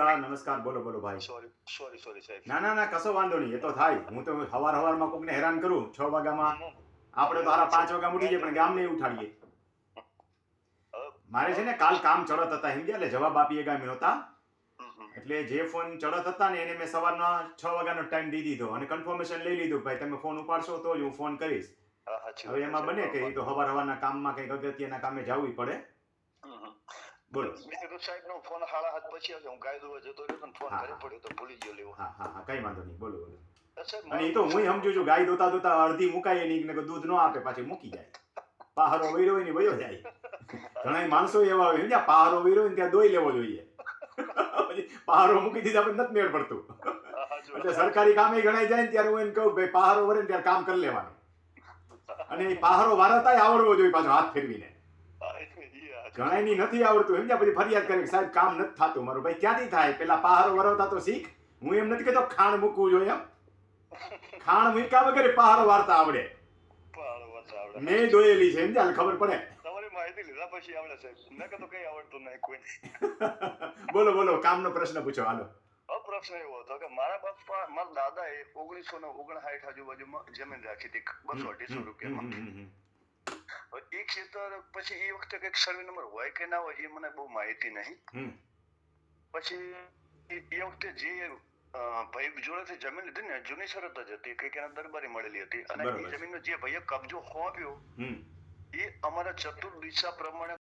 નમસ્કાર નમસ્કાર બોલો બોલો ભાઈ. સોરી સોરી સોરી સાહેબ. ના ના ના કશો વાંધો નહીં એ તો થાય. હું તો હવાર હવારમાં કોકને હેરાન કરું છ વાગ્યામાં. આપણે તો હારા પાંચ વાગ્યા ઉઠી જઈએ પણ ગામને ઉઠાડીએ. મારે છે ને કાલ કામ ચડત હતા સમજ્યા? એટલે જવાબ આપીએ ગામ નહોતા. હમ. એટલે જે ફોન ચડત હતા ને એને મેં સવારના છ વાગ્યાનો ટાઈમ દઈ દીધો અને કન્ફર્મેશન લઈ લીધું ભાઈ તમે ફોન ઉપાડશો તો જ હું ફોન કરીશ. હવે એમાં બને કે. એ તો હવાર હવારના કામમાં કંઈક અગત્યના કામે જવું પડે. બોલો. મેં સાહેબ નો ફોન સાડા હાથ પછી આવશે હું ગાય દોવા જતો રહ્યો ફોન ઘરે પડ્યો તો ભૂલી ગયો લેવો. હા હા હા. કઈ વાંધો નહીં. બોલો બોલો. અને એ તો હું સમજુ છું ગાય દોતા દોતા અડધી મુકાય નહીં ને દૂધ ન આપે પાછી મૂકી જાય. પહારો વૈરો ને વયો જાય. ઘણા માણસો એવા હોય સમજ્યા? પહારો વૈરો ને ત્યાં દોઈ લેવો જોઈએ. પહારો મૂકી દીધા પણ નથી મેળ પડતું. એટલે સરકારી કામે ગણાય જાય ને ત્યારે હું એને કહું ભાઈ પહારો વરે ને ત્યારે કામ કરી લેવાનું. અને એ પહારો વારતાય આવડવો જોઈએ પાછો હાથ ફેરવીને. સાચું. ઘણા ની નથી આવડતું. સમજ્યા પછી ફરિયાદ કરે કે સાહેબ કામ નથી થતું. મારું ભાઈ ક્યાંથી થાય? પેલા પહારો વરવતા તો શીખ. હું એમ નથી કહેતો ખાણ મૂકવું જોઈએ એમ. ખાણ મૂક્યા વગર પહારો વાર્તા આવડે. મેં જોયેલી છે સમજ્યા ખબર પડે. તમારી માહિતી લીધા પછી આવડે સાહેબ. મેં કીધું કઈ આવડતું નહીં કોઈ બોલો બોલો કામનો પ્રશ્ન પૂછો હાલો. પ્રશ્ન એવો હતો કે મારા બાપા મારા દાદાએ ઓગણીસો ને ઓગણસાઠ આજુબાજુમાં જમીન રાખી હતી બસો અઢીસો રૂપિયામાં. એ ખેતર પછી એ વખતે કંઈક સર્વે નંબર હોય કે ના હોય એ મને બહુ માહિતી નહીં. પછી એ વખતે જે ભાઈ જોડેથી જમીન લીધી ને જૂની શરત જ હતી કે એના દરબારી મળેલી હતી. અને. એ જમીનનો જે ભાઈએ કબજો હોપ્યો એ અમારા ચતુર દિશા પ્રમાણે